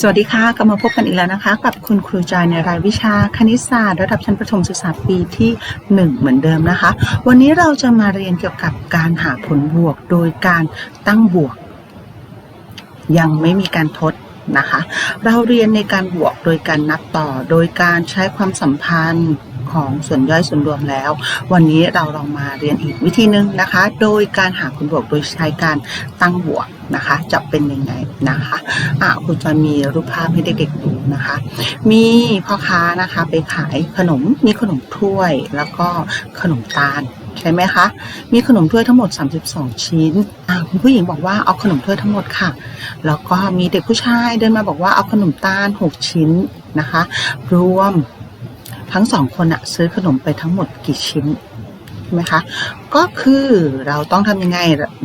สวัสดีค่ะ กลับมาพบกันอีกแล้วนะคะ กับคุณครูจอยในรายวิชาคณิตศาสตร์ระดับชั้นประถมศึกษาปีที่ 1 เหมือนเดิมนะคะ วันนี้เราจะมาเรียนเกี่ยวกับการหาผลบวกโดยการตั้งบวก ยังไม่มีการทดนะคะ เราเรียนในการบวกโดยการนับต่อ โดยการใช้ความสัมพันธ์ ของส่วนย่อยส่วนรวมแล้ว วันนี้เราลองมาเรียนอีกวิธีหนึ่งนะคะ โดยการหาผลบวกโดยใช้การตั้งบวกนะคะจะเป็นยังไงนะคะอ่าคุณจอยมีรูปภาพให้เด็กๆดูนะคะ มีพ่อค้านะคะไปขายขนมมีขนมถ้วยแล้วก็ขนมตาลใช่ไหมคะ มีขนมถ้วยทั้งหมด 32 ชิ้นอ่าคุณผู้หญิงบอกว่าเอาขนมถ้วยทั้งหมดค่ะ แล้วก็มีเด็กผู้ชายเดินมาบอกว่าเอาขนมตาล 6 ชิ้นนะคะ รวม ทั้งสองคนอะซื้อขนมไปทั้งหมดกี่ชิ้นใช่ไหมคะก็คือเราต้องทำยังไง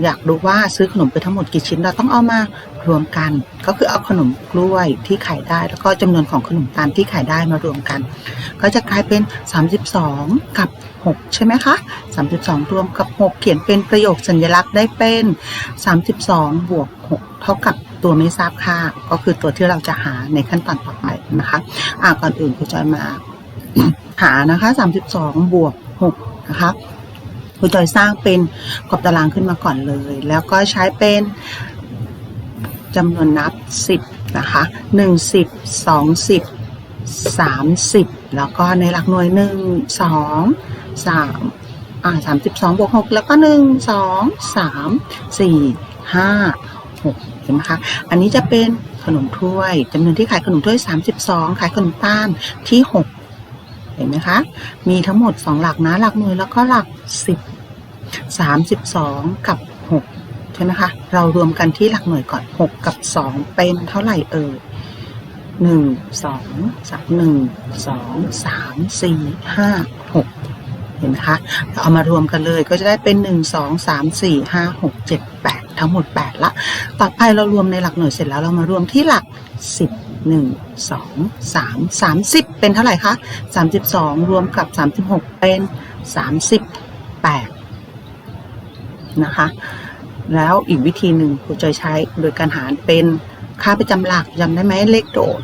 อยากรู้ว่าซื้อขนมไปทั้งหมดกี่ชิ้น เราต้องเอามารวมกัน ก็คือเอาขนมกล้วยที่ขายได้ แล้วก็จำนวนของขนมตาลที่ขายได้มารวมกัน ก็จะกลายเป็น 32 กับ 6 ใช่ไหมคะ 32 รวมกับ 6 เขียนเป็นประโยคสัญลักษณ์ได้เป็น 32 บวก 6 เท่ากับตัวไม่ทราบค่าก็คือตัวที่เราจะหาในขั้นตอนต่อไปนะคะอ่าก่อนอื่นครูจอยมา หานะคะ 32 บวก 6 นะคะครูจอยสร้างเป็นกรอบตารางขึ้นมาก่อนเลย แล้วก็ใช้เป็นจำนวนนับ 10 นะคะ 1 10 20 30 แล้วก็ในหลักหน่วย 1 2 3อ่า32บวก6แล้วก็ 1 2 3 4 5 6เห็นไหมคะ อันนี้จะเป็นขนมถ้วยจำนวนที่ขายขนมถ้วย 32 ขายขนมต้านที่ 6 ห็นไหมคะ มีทั้งหมด 2 หลักนะหลักหน่วยแล้วก็หลัก 10 32 กับ 6 ใช่ไหมคะ เรารวมกันที่หลักหน่วยก่อน 6 กับ 2 เป็นเท่าไหร่เอ่ยหนึ่งสองสามหนึ่งสองสามสี่ห้าหกเห็นไหมคะเราเอามารวมกันเลยก็จะได้เป็นหนึ่งสองสามสี่ห้าหกเจ็ดแปดทั้งหมดแปดละ ต่อไปเรารวมในหลักหน่วยเสร็จแล้วเรามารวมที่หลักสิบ หนึ่งสองสามสามสิบเป็นเท่าไหร่คะสามสิบสองรวมกับสามสิบหกเป็นสามสิบแปดนะคะ แล้วอีกวิธีหนึ่งครูจะใช้โดยการหารเป็นค่าประจำหลักจำได้ไหมเลขโดด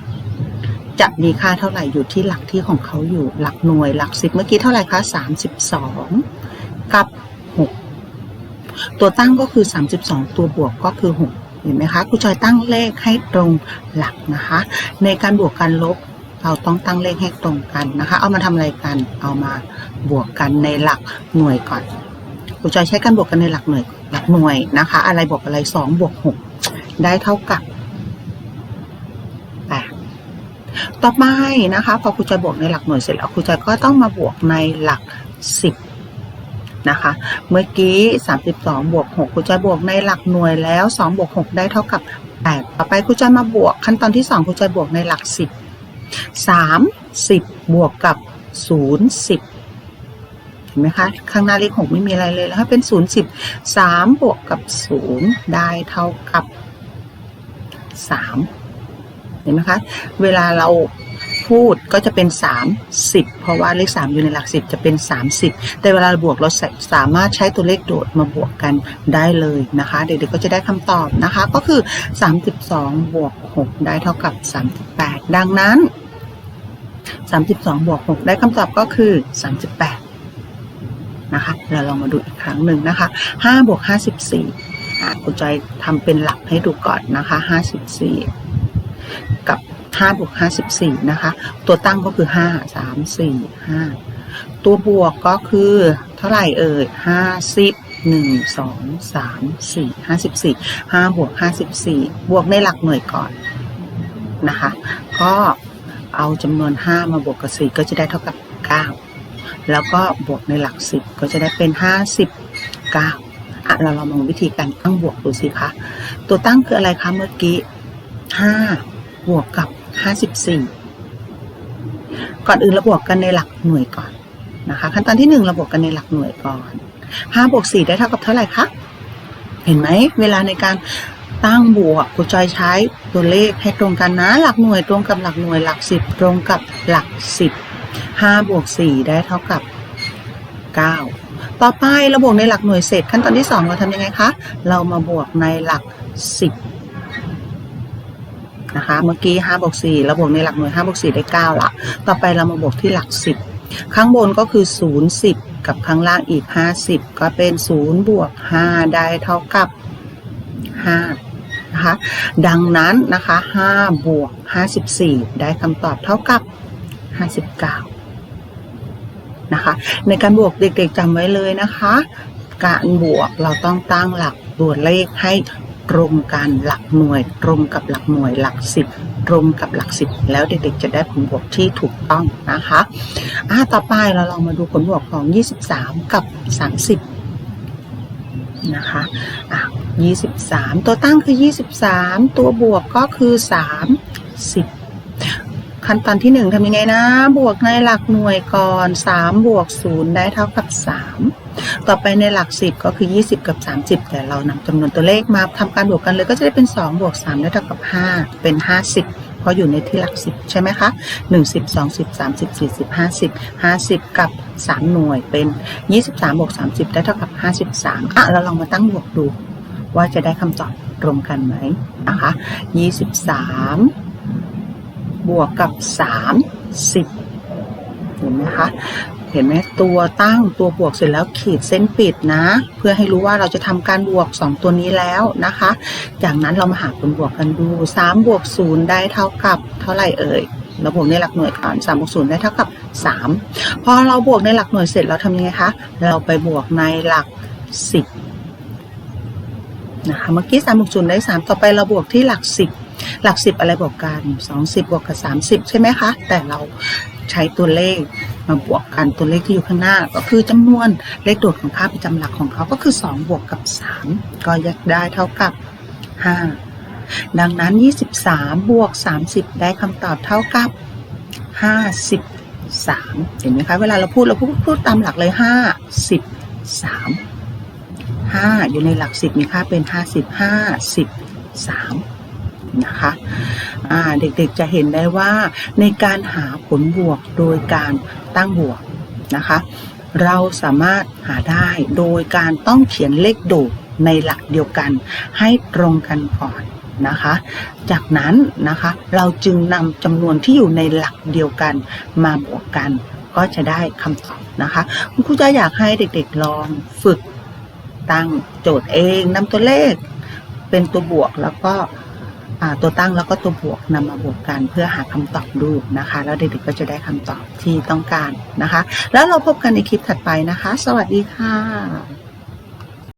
จะมีค่าเท่าไหร่อยู่ที่หลักที่ของเขาอยู่หลักหน่วยหลักสิบเมื่อกี้เท่าไหร่คะสามสิบสองกับหกตัวตั้งก็คือสามสิบสองตัวบวกก็คือหก เห็นไหมคะครูจอยตั้งเลขให้ตรงหลักนะคะ ในการบวกการลบเราต้องตั้งเลขให้ตรงกันนะคะ เอามาทำอะไรกัน เอามาบวกกันในหลักหน่วยก่อนครูจอยใช้การบวกกันในหลักหน่วยหลักหน่วยนะคะ อะไรบวกอะไรสองบวกหกได้เท่ากับแปดต่อไปนะคะ พอครูจอยบวกในหลักหน่วยเสร็จแล้วครูจอยก็ต้องมาบวกในหลักสิบ นะคะ เมื่อกี้ 32 บวก 6ครูจอยบวกในหลักหน่วยแล้ว 2 บวก 6 ได้เท่ากับ 8 ต่อไปครูจอยมาบวก ขั้นตอนที่ 2ครูจอยบวกในหลัก 10 3 10 บวกกับ 0 10 เห็นไหมคะ ข้างหน้าเลข 6 ไม่มีอะไรเลยแล้วถ้าเป็น 0 10 3 บวกกับ 0 ได้เท่ากับ 3 เห็นไหมคะ เวลาเรา พูดก็จะเป็น 30 เพราะว่าเลข 3 อยู่ในหลัก10จะเป็น 30 แต่เวลาบวกเราสามารถใช้ตัวเลขโดดมาบวกกันได้เลยนะคะ เด็กๆก็จะได้คำตอบนะคะ ก็คือ 32 บวก 6 ได้เท่ากับ 38 ดังนั้น 32 บวก 6 ได้คำตอบก็คือ 38 นะคะ เราลองมาดูอีกครั้งหนึ่งนะคะ5บวก54อะคุณจอยทำเป็นหลักให้ดูก่อนนะคะ 54 กับ 5บวก54นะคะ ตัวตั้งก็คือ 5 3 4 5 ตัวบวกก็คือเท่าไหร่เอ่ย 50 1 2 3 4 54 5บวก54 บวกในหลักหน่วยก่อนนะคะ ก็เอาจำนวน 5 มาบวกกับ 4 ก็จะได้เท่ากับ 9 แล้วก็บวกในหลัก 10 ก็จะได้เป็น 59อะเราลองมองวิธีการตั้งบวกดูสิคะ ตัวตั้งคืออะไรคะเมื่อกี้ 5 บวกกับ 54 ก่อนอื่นเราบวกกันในหลักหน่วยก่อนนะคะขั้นตอนที่ 1 เราบวกกันในหลักหน่วยก่อน5บวก4ได้เท่ากับเท่าไหร่คะเห็นไหมเวลาในการตั้งบวกครูจอยใช้ตัวเลขให้ตรงกันนะ หลักหน่วยตรงกับหลักหน่วยหลัก10ตรงกับหลัก10 5บวก4ได้เท่ากับ9ต่อไปราบวกในหลักหน่วยเสร็จขั้นตอนที่2เราทำยังไงคะ เรามาบวกในหลัก10 นะคะ เมื่อกี้5บวก4เราบวกในหลักหน่วย5บวก4ได้9ละต่อไปเรามาบวกที่หลัก10ข้างบนก็คือ0 10กับข้างล่างอีก50ก็เป็น0บวก5ได้เท่ากับ5นะคะดังนั้นนะคะ5บวก54ได้คำตอบเท่ากับ59นะคะในการบวกเด็กๆจำไว้เลยนะคะ การบวกเราต้องตั้งหลักตัวเลขให้ ตรงกันหลักหน่วย ตรงกับหลักหน่วยหลักสิบตรงกับหลักสิบแล้วเด็กๆจะได้ผลบวกที่ถูกต้องนะคะอ่าต่อไปเราลองมาดูผลบวกของ 23 กับ 30นะคะอะ23 ตัวตั้งคือ 23 ตัวบวกก็คือ 30 ขั้นตอนที่ 1ทำยังไงนะ บวกในหลักหน่วยก่อน 3 บวก 0 ได้เท่ากับ 3 ต่อไปในหลัก 10 ก็คือ 20 กับ 30 แต่เรานำจำนวนตัวเลขมาทำการบวกกันเลยก็จะได้เป็น 2 บวก3ได้เท่ากับ 5 เป็น 50 เพราะอยู่ในที่หลัก 10 ใช่ไหมคะ 1 10 20 30 40 50 50 กับ 3 หน่วยเป็น 23 บวก 30 ได้เท่ากับ 53 อะ เราลองมาตั้งบวกดู ว่าจะได้คำตอบตรงกันไหมนะคะ 23 บวกกับ 30 เห็นไหมคะ เห็นไหมตัวตั้งตัวบวกเสร็จแล้วขีดเส้นปิดนะ เพื่อให้รู้ว่าเราจะทำการบวก 2 ตัวนี้แล้วนะคะ จากนั้นเรามาหาผลบวกกันดู3บวก0ได้เท่ากับเท่าไหร่เอ่ยเราบวกในหลักหน่วยก่อน3บวก0ได้เท่ากับ 3 พอเราบวกในหลักหน่วยเสร็จเราทำยังไงคะเราไปบวกในหลัก 10นะคะเมื่อกี้3บวก0ได้3 ต่อไปเราบวกที่หลัก 10 หลัก 10 อะไรบวกกัน 20 บวกกับ 30 ใช่ไหมคะ แต่เราใช้ตัวเลข มาบวกกันตัวเลขที่อยู่ข้างหน้า ก็คือจำนวนเลขโดดของค่าประจำหลักของเขาก็คือ 2 บวกกับ 3 ก็ยักได้เท่ากับ 5 ดังนั้น 23 บวก 30 ได้คำตอบเท่ากับ 53 เห็นไหมคะ เวลาเราพูดเราพูดพูดตามหลักเลย53 5 อยู่ในหลัก 10 มีค่าเป็น 50 53 นะคะเด็กๆจะเห็นได้ว่าในการหาผลบวกโดยการตั้งบวกนะคะ เราสามารถหาได้โดยการต้องเขียนเลขโดดในหลักเดียวกันให้ตรงกันก่อนนะคะ จากนั้นนะคะเราจึงนำจำนวนที่อยู่ในหลักเดียวกันมาบวกกัน ก็จะได้คำตอบนะคะคุณครูจะอยากให้เด็กๆลองฝึกตั้งโจทย์เองนำตัวเลขเป็นตัวบวกแล้วก็ ตัวตั้งแล้วก็ตัวบวกนำมาบวกกันเพื่อหาคำตอบดูนะคะ แล้วเด็กๆก็จะได้คำตอบที่ต้องการนะคะ แล้วเราพบกันในคลิปถัดไปนะคะ สวัสดีค่ะ